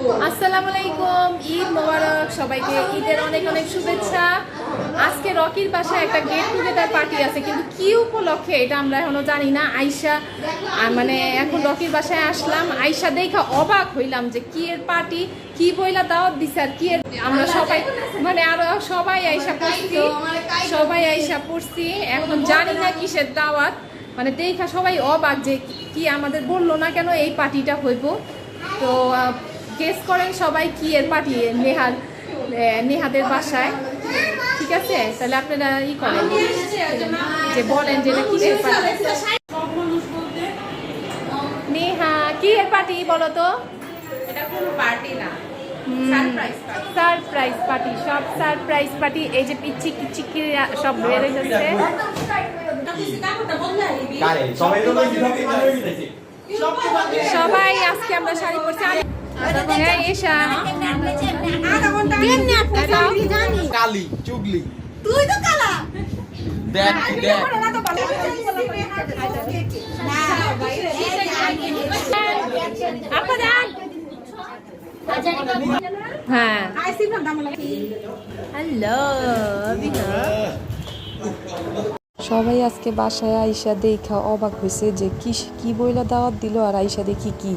আসসালামু আলাইকুম, ঈদ মোবারক সবাইকে, ঈদের অনেক অনেক শুভেচ্ছা। আজকে রকির বাসায় একটা গেট টুগেদার পার্টি আছে, কিন্তু কি উপলক্ষে এটা আমরা এখনও জানি না। আইসা মানে এখন রকির বাসায় আসলাম। আইসা দেখা অবাক হইলাম যে কি এর পার্টি কি বইলা দাওয়াত দিছে আর কি এর আমরা সবাই মানে আরও সবাই আইসা পড়ছি, সবাই আইসা পড়ছি। এখন জানি না কিসের দাওয়াত। মানে দেখা সবাই অবাক যে কি আমাদের বলল না কেন এই পার্টিটা হইব। তো গেস করেন সবাই কি এর পার্টি নেহার নেহাদের বাসায়। ঠিক আছে? তাহলে আপনারা ই করেন। যে বলেন যে এটা কিসের পার্টি। নেহা কি এর পার্টি বলো তো? এটা কোনো পার্টি না। Surprise party. সব সারপ্রাইজ পার্টি। এই যে পিচ্ছি চিকি সব বেড়ে যাচ্ছে সবাই হয়ে আজকে আমরা শাড়ি পরছি। কালি চুগলি তুই তো কালা দেখ সবাই আজকে বাসায় আইসা দেখা অবাক হয়েছে যে কি কি বইলা দাওয়াত দিল আর আইসা দেখি কি?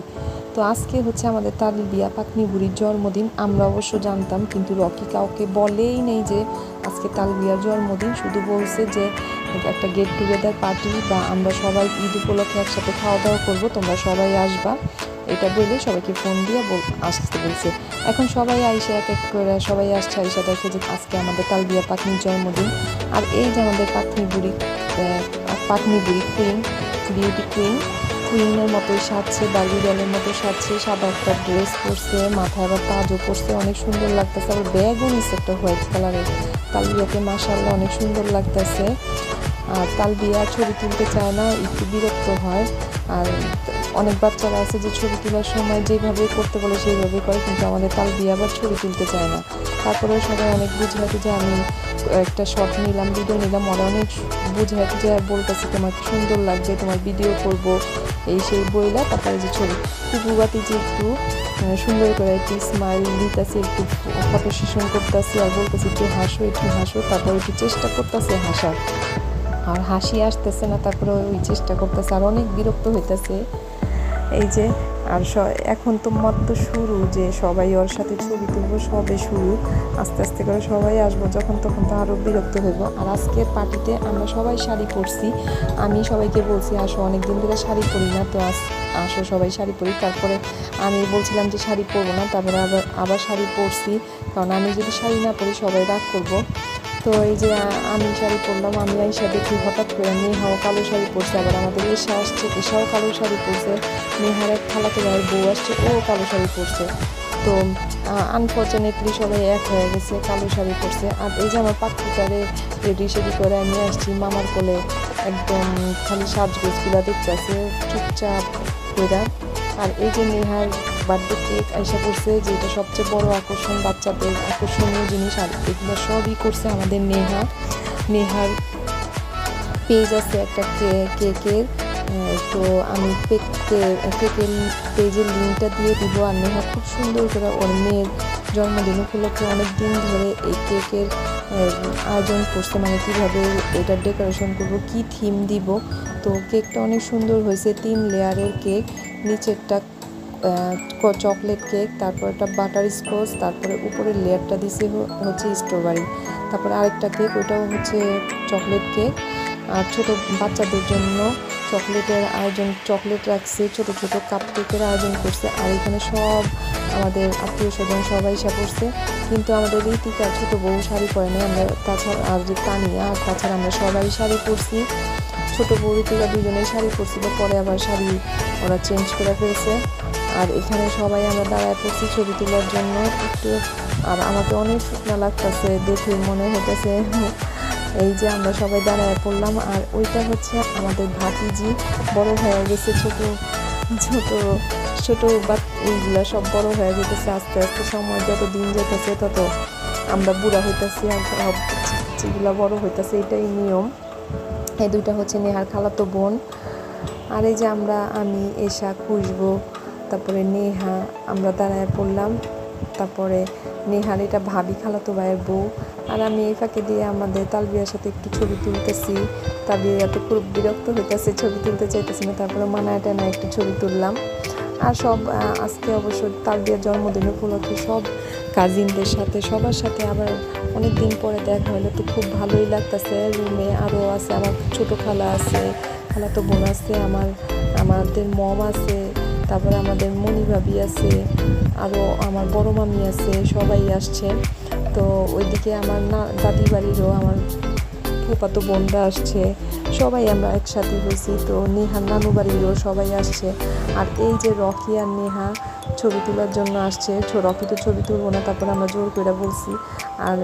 তো আজকে হচ্ছে আমাদের তালির বিয়া পাকনি বুড়ির জন্মদিন, আমরা অবশ্য জানতাম, কিন্তু রকি কাউকে বলেই নেই যে আজকে তাল বিয়ার জন্মদিন, শুধু বলছে যে একটা গেট টুগেদার পার্টি বা আমরা সবাই ঈদ উপলক্ষে একসাথে খাওয়া দাওয়া করব, তোমরা সবাই আসবা। এটা বলে সবাইকে ফোন দিয়ে আসতে বলছে। এখন সবাই আইসে এক এক করে, সবাই আসছে আইসা দেখে যে আজকে আমাদের তালবিয়া পাকনির জন্মদিন। আর এই যে আমাদের পাকনি বুড়ি পাকনি বুড়ি কুইন বিউটি কুইন কুইনের মতোই সাজছে বার্বি ডলের মতো সাজছে, সাদা একটা ড্রেস পরছে, মাথায় আবার তাজও পরছে, অনেক সুন্দর লাগতেছে। আবার ব্যাগও নিচ্ছে একটা হোয়াইট কালারের কালিয়াকে মাসাল্লাহ অনেক সুন্দর লাগতেছে। আর তাল তালবিয়া ছবি তুলতে চায় না, একটু বিরক্ত হয়। আর অনেক বাচ্চারা আছে যে ছবি তোলার সময় যেভাবে করতে বলে সেইভাবে করে, কিন্তু আমাদের তাল তালবিয়া আবার ছবি তুলতে চায় না। তারপরেও সবাই অনেক বুঝাতে যে আমি একটা শট নিলাম ভিডিও নিলাম, ওরা অনেক বুঝাতে যে বলতেছে তোমার সুন্দর লাগছে, তোমার ভিডিও করব, এই সেই বইলা, তারপরে যে ছবি। কুকুবাতি যে একটু সুন্দর করে একটু স্মাইল দিতেছে, একটু ফটো সেশন করতেছে, আর বলতেছে একটু হাসো একটু হাসো, তারপরে একটু চেষ্টা করতেছে হাসার। আর হাসি আসতেছে না তারপরে ওই চেষ্টা করতেছে, আর অনেক বিরক্ত হইতেছে। এই যে, আর স- এখন তো মাত্র শুরু যে সবাই ওর সাথে ছবি তুলবো, সবে শুরু। আস্তে আস্তে করে সবাই আসব, যখন তখন তো আরও বিরক্ত হইব। আর আজকের পার্টিতে আমরা সবাই শাড়ি পরছি। আমি সবাইকে বলছি, আসো অনেক দিন ধরে শাড়ি পরি না, তো আস, আসো সবাই শাড়ি পরি। তারপরে আমি বলছিলাম যে শাড়ি পরবো না, তারপরে আবার আবার শাড়ি পরছি। কারণ আমি যদি শাড়ি না পরি, সবাই রাগ করব। তো এই যে আমি শাড়ি পরলাম, আমি আইসা দেখি হঠাৎ করে নেহাও কালো শাড়ি পরছে, আবার আমাদের এসা আসছে, এসাও কালো শাড়ি পরছে, নেহার এক খালাতে ভাইয়ের বউ আসছে ও কালো শাড়ি পরছে। তো আনফর্চুনেটলি সবাই এক হয়ে গেছে, কালো শাড়ি পরছে। আর এই যে আমার পাখিটারে রেডি সেডি করে আমি আসছি মামার কোলে, একদম খালি সাজগোজগুলো দেখতেছে, চুপচাপ করে আর এই যে নেহার বার্থডে কেক আইসা করছে যেটা সবচেয়ে বড় আকর্ষণ বাচ্চাদের, আকর্ষণীয় জিনিস আর এগুলো সবই করছে আমাদের নেহা। নেহার পেজ আছে একটা কেকের। তো আমি কেকের পেজের লিঙ্কটা দিয়ে দিব। আর নেহা খুব সুন্দর করে ওর মেয়ের জন্মদিন উপলক্ষে অনেক দিন ধরে এই কেকের আয়োজন করছে। মানে কীভাবে এটার ডেকোরেশন করব, কি থিম দিব। তো কেকটা অনেক সুন্দর হয়েছে, তিন লেয়ারের কেক নিচেরটা চকলেট কেক, তারপর একটা বাটার স্কচ, তারপরে উপরের লেয়ারটা দিছে হচ্ছে স্ট্রবেরি তারপরে আরেকটা কেক, ওইটাও হচ্ছে চকলেট কেক। আর ছোট বাচ্চাদের জন্য চকলেটের আয়োজন, চকলেট রাখছে, ছোট ছোট কাপ কেকের আয়োজন করছে। আর এখানে সব আমাদের আত্মীয় স্বজন সবাই এসে পড়ছে। কিন্তু আমাদের রীতিকা ছোট বউ শাড়ি পরে নেই, আমরা তাছাড়া আর যে তানিয়া, আর তাছাড়া আমরা সবাই শাড়ি পরছি। ছোট বউ রীতিকা দুজনেই শাড়ি পরছিল, পরে আবার শাড়ি ওরা চেঞ্জ করে ফেলছে। আর এখানে সবাই আমরা দাঁড়ায় পড়ছি ছবি তোলার জন্য। একটু, আর আমাকে অনেক শুকনা লাগতেছে, দেখে মনে হইতেছে এই যে আমরা সবাই দাঁড়ায় পড়লাম। আর ওইটা হচ্ছে আমাদের ভাতিজি, বড় হয়ে গেছে ছোট ছোট ছোট বা এইগুলা সব বড় হয়ে যেতেছে আস্তে আস্তে। সময় যত দিন যেতেছে তত আমরা বুড়া হইতেছি আর সব যেগুলা বড় হইতেছে, এটাই নিয়ম। এই দুইটা হচ্ছে নেহার খালাতো বোন। আর এই যে আমরা, আমি, এশা, খুশবো তারপরে নেহা, আমরা দাঁড়ায় পড়লাম। তারপরে নেহার এটা ভাবি খালাতো ভাইয়ের বউ। আর আমি এই ফাঁকে দিয়ে আমাদের তালবিয়ার সাথে একটু ছবি তুলতেছি। তালবিয়া এত খুব বিরক্ত হইতেছে, ছবি তুলতে চাইতেছি না। তারপরে মানায় টানায় একটু ছবি তুললাম। আর সব আজকে অবশ্য তালবিয়ার জন্মদিন উপলক্ষে সব কাজিনদের সাথে, সবার সাথে আবার অনেক দিন পরে দেখা হলো। তো খুব ভালোই লাগতেছে। রুমে আরও আছে, আমার ছোটো খালা আছে খালা তো বোন আছে, আমার, আমাদের মম আছে। তারপরে আমাদের মনি ভাবি আছে আরও আমার বড় মামি আছে, সবাই আসছে। তো ওইদিকে আমার না দাদি বাড়িরও আমার ফুপাতো বোনরা আসছে, সবাই আমরা একসাথে হয়েছি। তো নেহার নানু বাড়িরও সবাই আসছে। আর এই যে রকি আর নেহা ছবি তোলার জন্য আসছে রকি তো ছবি তুলবো না, তারপর আমরা জোর করে বলছি আর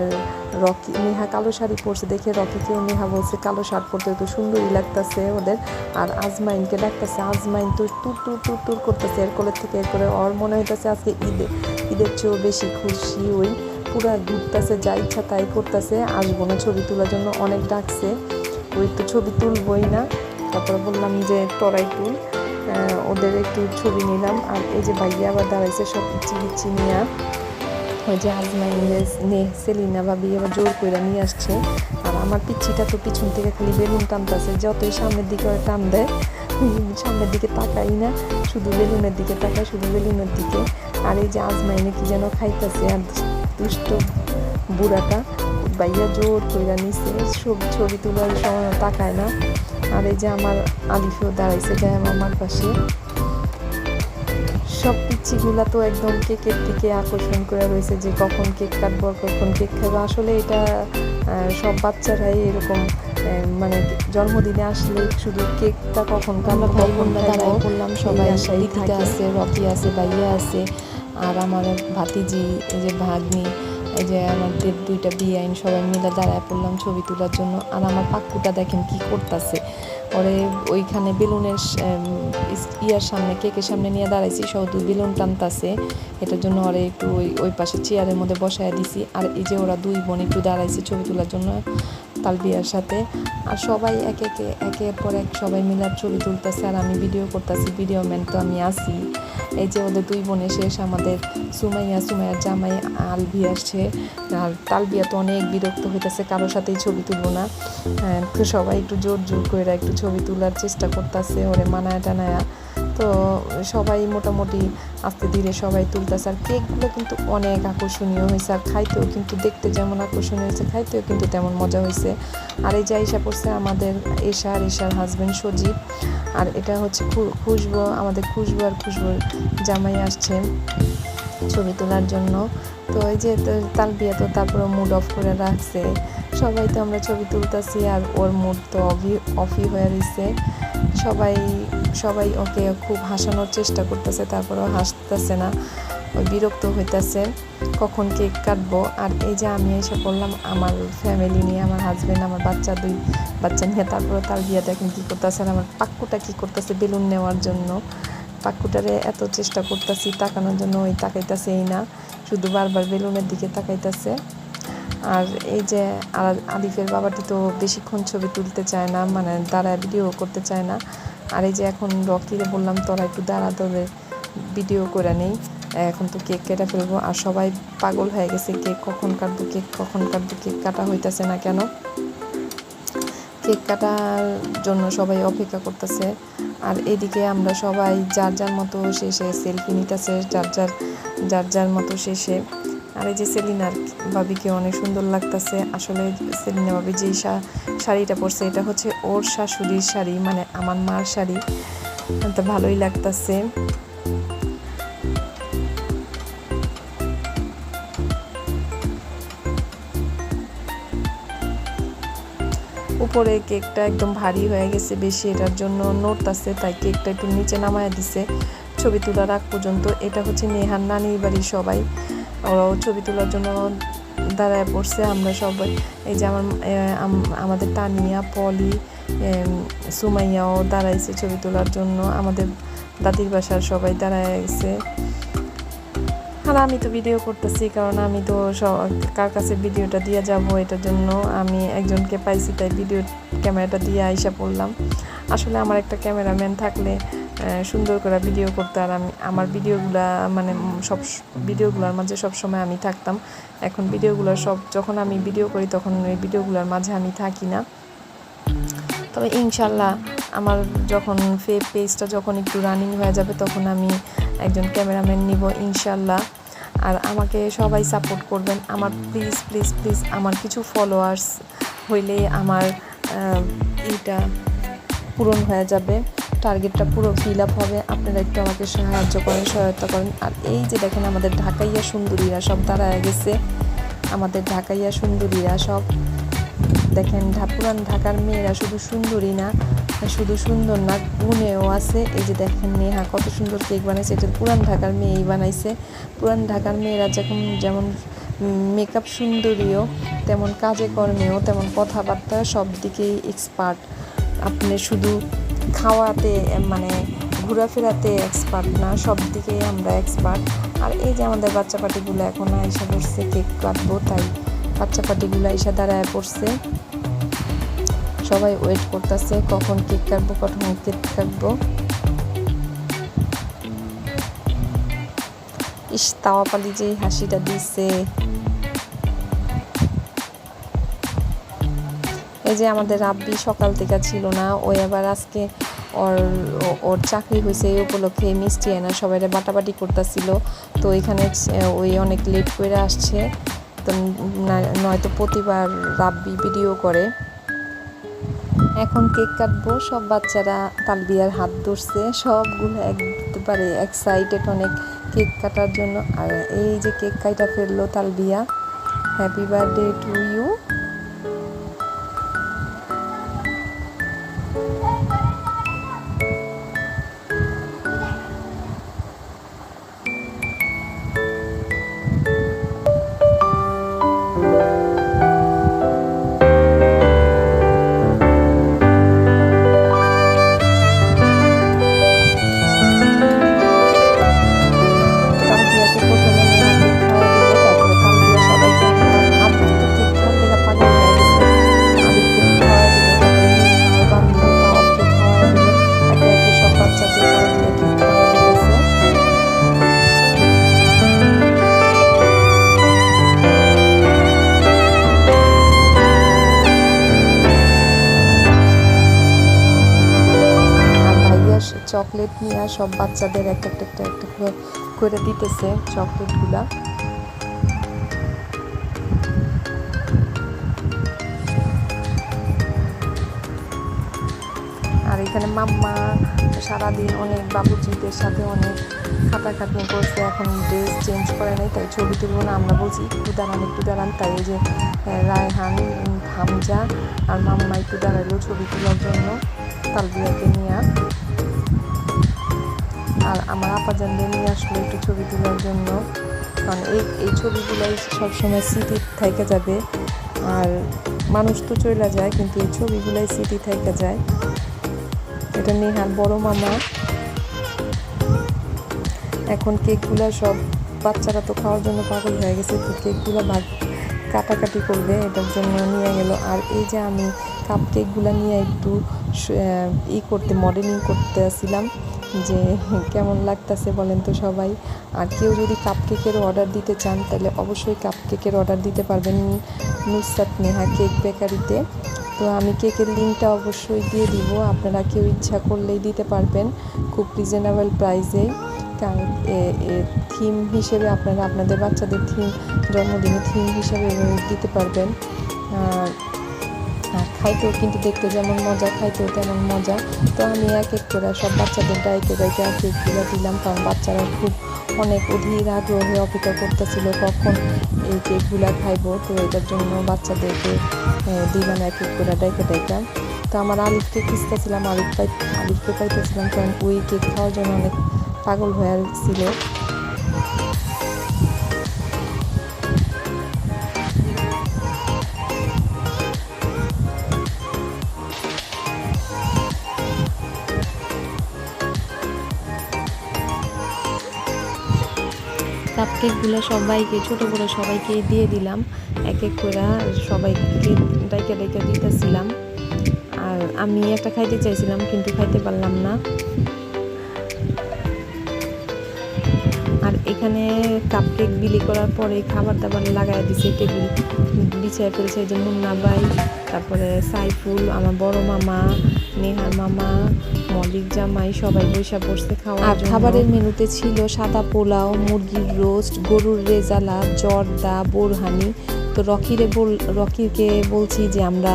রকি, নেহা কালো শাড়ি পরছে, দেখে রকিকেও নেহা বলছে, কালো শার্ট পরতে তো সুন্দরই লাগতেছে ওদের। আর আজমাইনকে ডাকতেছে, আজমাইন তো তুর তুর তুর তুর করতেছে। এর কোলের থেকে এর করে ওর মনে হইতেছে আজকে ঈদে। ঈদের চেয়েও বেশি খুশি ওই পুরা ঘুরতেছে, যা ইচ্ছা তাই করতেছে। আসব না ছবি তোলার জন্য অনেক ডাকছে। ওই তো ছবি তুলবই না। তারপরে বললাম যে, তোরাই তুল। ওদের একটু ছবি নিলাম। আর এই যে ভাইয়া আবার দাঁড়াইছে সব পিচ্ছি নিয়ে। ওই যে আজমাইন নে সেলিনা ভাবি আবার জোর করে নিয়ে আসছে। আর আমার পিচ্ছিটা তো পিছন থেকে খালি বেলুন টানতেছে, যতই সামনের দিকে ওরা টান দেয় সামনের দিকে তাকাই না, শুধু বেলুনের দিকে তাকায়, শুধু বেলুনের দিকে। আর এই যে আজমাইনে কি যেন খাইতেছে, আর দুষ্ট বুড়াটা ভাইয়া জোর কইরা নিছে সব ছবি তোলার সময় তাকায় না। আর এই যে আমার আলিফেও দাঁড়াইছে যায় আমার পাশে সব পিচ্ছিগুলা তো একদম কেকের দিকে আকর্ষণ করে রয়েছে যে কখন কেক কাটবো কখন কেক খাব। আসলে এটা সব বাচ্চারাই এরকম মানে জন্মদিনে আসলে শুধু কেকটা কখন কাটবো ভাই বোনরা দাঁড়ায় পড়লাম সবাই। আসে ইতিকা আছে রকি আছে ভাইয়া আছে আর আমার ভাতিজি এই যে ভাগ্নি এই যে আমাদের দুইটা বিয়ে আইন সবাই মিলে দাঁড়ায় পড়লাম ছবি তোলার জন্য। আর আমার পাক্কুটা দেখেন কি করতেছে। ওরে ওইখানে বেলুনের ইয়ার সামনে, কেকের সামনে নিয়ে দাঁড়াইছি শুধু বেলুন টানতাছে। এটার জন্য ওরে একটু ওই ওই পাশে চেয়ারের মধ্যে বসায় দিছি। আর এই যে ওরা দুই বোন একটু দাঁড়াইছে ছবি তোলার জন্য। তালবিয়ার সাথে। আর সবাই এক একে একের পর এক সবাই মিলে ছবি তুলতেছে আর আমি ভিডিও করতেছি ভিডিও ম্যান তো আমি আসি এই যে ওদের দুই বোন শেষ আমাদের সুমাইয়া সুমাইয়ার জামাই আলভি আসছে। আর তালবিয়া তো অনেক বিরক্ত হইতেছে কারোর সাথেই ছবি তুলবো না। হ্যাঁ, তো সবাই একটু জোর জোর করে একটু ছবি তোলার চেষ্টা করতেছে ওরে মানায় টানায়া। তো সবাই মোটামুটি আস্তে ধীরে সবাই তুলতেছে। আর কেকগুলো কিন্তু অনেক আকর্ষণীয় হয়েছে। আর খাইতেও কিন্তু দেখতে যেমন আকর্ষণীয় হয়েছে, খাইতেও কিন্তু তেমন মজা হয়েছে। আর এই যে আইসা পড়ছে আমাদের এশা আর এশার হাজবেন্ড সজীব। আর এটা হচ্ছে খুশবু, আমাদের খুশবু আর খুশবুর জামাই আসছে ছবি তোলার জন্য। তো এই যে তালবিয়া তো তারপরে মুড অফ করে রাখছে। সবাই তো আমরা ছবি তুলতেছি আর ওর মুড তো অফই হয়ে রয়েছে সবাই সবাই ওকে খুব হাসানোর চেষ্টা করতেছে, তারপরেও হাসতেছে না। ওই বিরক্ত হইতেছে, কখন কেক কাটবো? আর এই যে আমি এসে করলাম আমার ফ্যামিলি নিয়ে, আমার হাজবেন্ড আমার বাচ্চা দুই, বাচ্চা নিয়ে তারপরে তার বিয়ে দেখেন কী করতেছে আর আমার পাক্কুটা কী করতেছে বেলুন নেওয়ার জন্য। পাক্কুটারে এত চেষ্টা করতেছি, তাকানোর জন্য ওই তাকাইতেছেই না, শুধু বারবার বেলুনের দিকে তাকাইতেছে। আর এই যে আলিফের বাবাটি তো বেশিক্ষণ ছবি তুলতে চায় না মানে দাঁড়ায় ভিডিও করতে চায় না। আর এই যে এখন রকিরে বললাম, তোরা একটু দাঁড়া, তোদের ভিডিও করে নেই। এখন তো কেক কেটে ফেলব। আর সবাই পাগল হয়ে গেছে কেক কখন কাটবো কেক কখন কাটবো কেক কাটা হইতাছে না কেন? কেক কাটার জন্য সবাই অপেক্ষা করতেছে। আর এদিকে আমরা সবাই যার যার মতো শেষে সেলফি নিতেছে, যার যার যার যার মতো শেষে। আর এই যে সেলিনার বাবিকে অনেক সুন্দর লাগতেছে। আসলে সেলিনা বাবি যেই শাড়িটা পরছে, এটা হচ্ছে ওর শাশুড়ির শাড়ি মানে আমার মার শাড়ি। তো ভালোই লাগতেছে। উপরে কেকটা একদম ভারী হয়ে গেছে, বেশি এটার জন্য নোট আছে তাই কেকটা একটু নিচে নামায় দিছে। ছবি তোলার আগ পর্যন্ত এটা হচ্ছে নেহার নানির বাড়ির সবাই। ওরাও ছবি তোলার জন্য দাঁড়ায় পড়ছে। আমরা সবাই, এই যে আমার আমাদের তানিয়া, পলি সুমাইয়াও দাঁড়াইছে ছবি তোলার জন্য। আমাদের দাদির বাসার সবাই দাঁড়ায় গেছে। আর আমি তো ভিডিও করতেছি, কারণ আমি তো কার কাছে ভিডিওটা দিয়ে যাব এটার জন্য? আমি একজনকে পাইছি, তাই ভিডিও ক্যামেরাটা দিয়ে আইসা পড়লাম। আসলে আমার একটা ক্যামেরাম্যান থাকলে সুন্দর করে ভিডিও করতে আর আমি আমার ভিডিওগুলা মানে সব ভিডিওগুলোর মাঝে সব সময় আমি থাকতাম। এখন ভিডিওগুলো সব যখন আমি ভিডিও করি, তখন ওই ভিডিওগুলোর মাঝে আমি থাকি না। তবে ইনশাল্লাহ আমার যখন ফে পেজটা যখন একটু রানিং হয়ে যাবে, তখন আমি একজন ক্যামেরাম্যান নিব ইনশাল্লাহ। আর আমাকে সবাই সাপোর্ট করবেন। আমার প্লিজ প্লিজ প্লিজ আমার কিছু ফলোয়ার্স হইলে আমার এইটা পূরণ হয়ে যাবে। টার্গেটটা পুরো ফিল আপ হবে। আপনারা একটু আমাকে সাহায্য করেন, সহায়তা করেন। আর এই যে দেখেন আমাদের ঢাকাইয়া সুন্দরীরা সব দাঁড়ায় গেছে। আমাদের ঢাকাইয়া সুন্দরীরা সব। দেখেন পুরান ঢাকার মেয়েরা শুধু সুন্দরী না শুধু সুন্দর না, গুণেও আছে। এই যে দেখেন নেহা কত সুন্দর কেক বানাইছে। এটা পুরান ঢাকার মেয়েই বানাইছে। পুরান ঢাকার মেয়েরা যখন যেমন মেকআপ সুন্দরীও, তেমন কাজে কর্মেও, তেমন কথাবার্তা সব দিকেই এক্সপার্ট আপনি শুধু খাওয়াতে মানে ঘোরাফেরাতে এক্সপার্ট না সব দিকেই আমরা এক্সপার্ট আর এই যে আমাদের বাচ্চা পাটিগুলো এখন আইসা পড়ছে কেক কাটবো, তাই বাচ্চা পাটিগুলো আইসা দাঁড়ায় পড়ছে। সবাই ওয়েট করতেছে, কখন কেক কাটবো, কখন কেক কাটবো। ইস, তাওয়াপালি যে হাসিটা দিছে। এই যে আমাদের রাব্বি সকাল থেকে ছিল না ওই আবার আজকে ওর ওর চাকরি হয়েছে এই উপলক্ষে মিষ্টি এনা সবাই বাটাবাটি করতেছিল। তো এখানে ওই অনেক লেট করে আসছে। তো নয়তো প্রতিবার রাব্বি ভিডিও করে। এখন কেক কাটবো, সব বাচ্চারা তালবিয়ার হাত ধরছে, সবগুলো একবারে এক্সাইটেড অনেক কেক কাটার জন্য। আর এই যে কেক কাইটা ফেলল তালবিয়া হ্যাপি বার্থডে টু ইউ সব বাচ্চাদের একটা একটা একটা করে দিতেছে চকলেটগুলা। আর এখানে মাম্মা সারাদিন অনেক বাবুজিদের সাথে অনেক খাটাখাটনি করছে, এখন ড্রেস চেঞ্জ করে নাই, তাই ছবি তুলবো না, আমরা বলছি একটু দাঁড়ান একটু দাঁড়ান, তাই যে রায়হান হামজা আর মাম্মা একটু দাঁড়াল ছবি তোলার জন্য, তালবিয়াকে নিয়ে। আর আমার আপাজানদের নিয়ে আসলো একটু ছবি তোলার জন্য। কারণ এই এই ছবিগুলোই সবসময় স্মৃতি থেকে যাবে। আর মানুষ তো চলে যায়, কিন্তু এই ছবিগুলোই স্মৃতি থেকে যায়। এটা নেহার বড় মামা। এখন কেকগুলো সব বাচ্চারা তো খাওয়ার জন্য পাগল হয়ে গেছে, তো কেকগুলো ভাগ কাটাকাটি করবে, এটার জন্য নিয়ে গেল। আর এই যে আমি কাপ কেকগুলো নিয়ে একটু ই করতে মডেলিং করতে আসছিলাম যে, কেমন লাগতেছে বলেন তো সবাই। আর কেউ যদি কাপ কেকের অর্ডার দিতে চান, তাহলে অবশ্যই কাপ কেকের অর্ডার দিতে পারবেন নুসরাত নেহা কেক বেকারিতে তো আমি কেকের লিঙ্কটা অবশ্যই দিয়ে দিব, আপনারা কেউ ইচ্ছা করলেই দিতে পারবেন খুব রিজনেবল প্রাইসে কারণ থিম হিসেবে আপনারা, আপনাদের বাচ্চাদের থিম জন্মদিনে থিম হিসেবে দিতে পারবেন। আর আর খাইতেও কিন্তু দেখতে যেমন মজা, খাইতেও তেমন মজা। তো আমি এক এক করে সব বাচ্চাদের ডাইকে ডাইকে কেকগুলো দিলাম, কারণ বাচ্চারা খুব অনেক অধীর আগ্রহে অপেক্ষা করতেছিল কখন এই কেকগুলা খাইবো। তো এটার জন্য বাচ্চাদেরকে দিলাম এক এক করে ডাইকে ডাইকা তো আমার আলিফকে খুঁজতেছিলাম, আলিফ পাই, আলিফকে পাইতেছিলাম, কারণ ওই কেক খাওয়ার জন্য অনেক পাগল হয়ে ছিল। কাপ কেকগুলো সবাইকে, ছোটো বড়ো সবাইকে দিয়ে দিলাম। এক এক করে সবাইকে ডাইকে ডাইকে দিতেছিলাম। আর আমি একটা খাইতে চাইছিলাম, কিন্তু খাইতে পারলাম না। আর এখানে কাপকেক বিলি করার পরে খাবার দাবার লাগাই দিছে, টেবিল বিছায় ফেলছে যে মুন্না ভাই, তারপরে সাইফুল, আমার বড় মামা নেহার মামা মলিক জামাই সবাই বৈশা বসতে খাওয়া আর খাবারের মেনুতে ছিল সাদা পোলাও মুরগির রোস্ট গরুর রেজালা জর্দা বোরহানি। তো রকিরে বল রকিরকে বলছি যে আমরা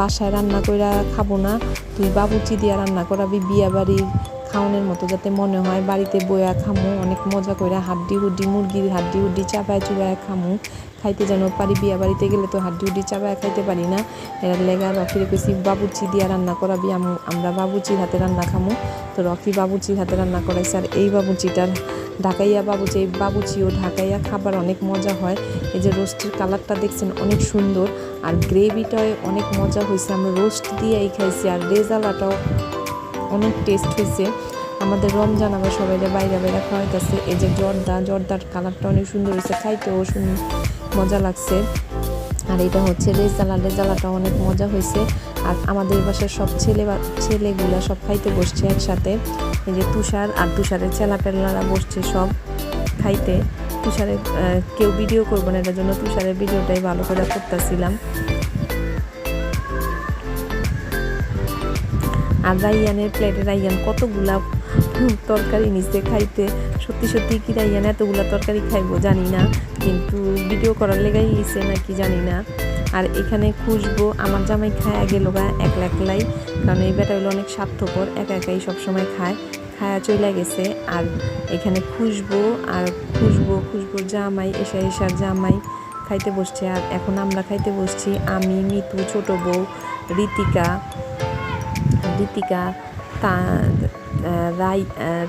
বাসায় রান্না করে খাব না। তুই বাবুচি দিয়ে রান্না করাবি বিয়া বাড়ির খাওয়ানোর মতো যাতে মনে হয়। বাড়িতে বয়া খামু, অনেক মজা করে হাড্ডি হুড্ডি, মুরগির হাড্ডি হুড্ডি চাপায় চুবায় খামু। খাইতে যেন পারি, বিয়া বাড়িতে গেলে তো হাড্ডি হুড্ডি চাপায় খাইতে পারি না। এর লেগা রকিরে কইছি, বাবুচি দিয়া রান্না করাবি, আম- আমরা বাবুচির হাতে রান্না খামু। তো রকি বাবুচির হাতে রান্না করাইছে আর এই বাবুচিটার ঢাকাইয়া বাবুচি, এই বাবুচিও ঢাকাইয়া খাবার অনেক মজা হয়। এই যে রোস্টের কালারটা দেখছেন, অনেক সুন্দর। আর গ্রেভিটাও অনেক মজা হয়েছে আমরা রোস্ট দিয়েই খাইছি। আর রেজালাটাও অনেক টেস্ট হয়েছে। আমাদের রমজান আবার সবাই বাইরে বাইরে খাওয়াইতেছে, এই যে জর্দা, জর্দার কালারটা অনেক সুন্দর হয়েছে, খাইতেও মজা লাগছে। আর এটা হচ্ছে রেজালা, রেজালাটা অনেক মজা হয়েছে। আর আমাদের বাসার সব ছেলে বা- ছেলেগুলা সব খাইতে বসছে একসাথে। এই যে তুষার আর তুষারের চেলাপেলারা বসছে সব খাইতে। তুষারের কেউ ভিডিও করব না, এটার জন্য তুষারের ভিডিওটাই ভালো করে করতেছিলাম। আর রাইয়ানের প্লেটে রাইয়ান কতগুলা তরকারি নিচে খাইতে? সত্যি সত্যি কি রাইয়ান এতগুলা তরকারি খাইবো জানি না, কিন্তু ভিডিও করার লেগাই নিছে নাকি জানি না। আর এখানে খুশবো আমার জামাই খায় আগে গা একলা একলাই কারণ এই বেটা হলো অনেক স্বার্থপর, একা একাই সবসময় খায়, খায়া চলে গেছে। আর এখানে খুশবো আর খুশবো, খুশবোর জামাই এসা এসার জামাই খাইতে বসছে। আর এখন আমরা খাইতে বসছি আমি, মিতু, ছোট বউ ঋতিকা ঋতিকা তা রাই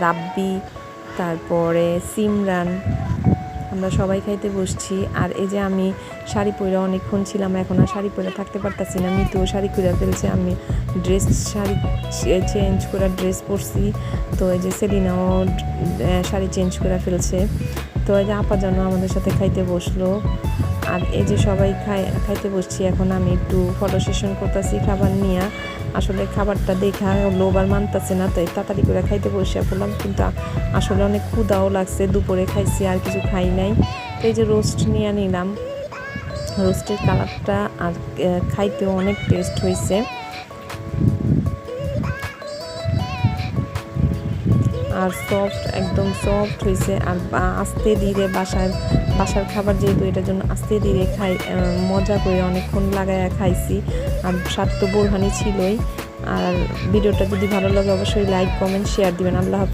রাব্বি, তারপরে সিমরান। আমরা সবাই খাইতে বসছি। আর এই যে আমি শাড়ি পরে অনেকক্ষণ ছিলাম, এখন আর শাড়ি পরে থাকতে পারতাছি না। মিতুও শাড়ি পরে ফেলছে, আমি ড্রেস শাড়ি চেঞ্জ করে ড্রেস পরছি। তো এই যে সেলিনাও শাড়ি চেঞ্জ করে ফেলছে। তো এই যে আপা যেন আমাদের সাথে খাইতে বসল। আর এই যে সবাই খাই খাইতে বসছি। এখন আমি একটু ফটো সেশন করতেছি খাবার নিয়ে। আসলে খাবারটা দেখা লোবার মানতেছে না, তাই তাড়াতাড়ি করে খাইতে বসে পড়লাম। কিন্তু আসলে অনেক ক্ষুদাও লাগছে, দুপুরে খাইছি, আর কিছু খাই নাই। এই যে রোস্ট নিয়ে নিলাম। রোস্টের কালারটা আর খাইতেও অনেক টেস্ট হয়েছে আর সফট একদম সফট হয়েছে। আর আস্তে ধীরে বাসার বাসার খাবার যেহেতু এটার জন্য আস্তে ধীরে খাই মজা করে অনেকক্ষণ লাগাইয়া খাইছি। আর স্বাদ তো বোরহানি ছিলই। আর ভিডিওটা যদি ভালো লাগে অবশ্যই লাইক কমেন্ট শেয়ার দিবেন। আল্লাহ।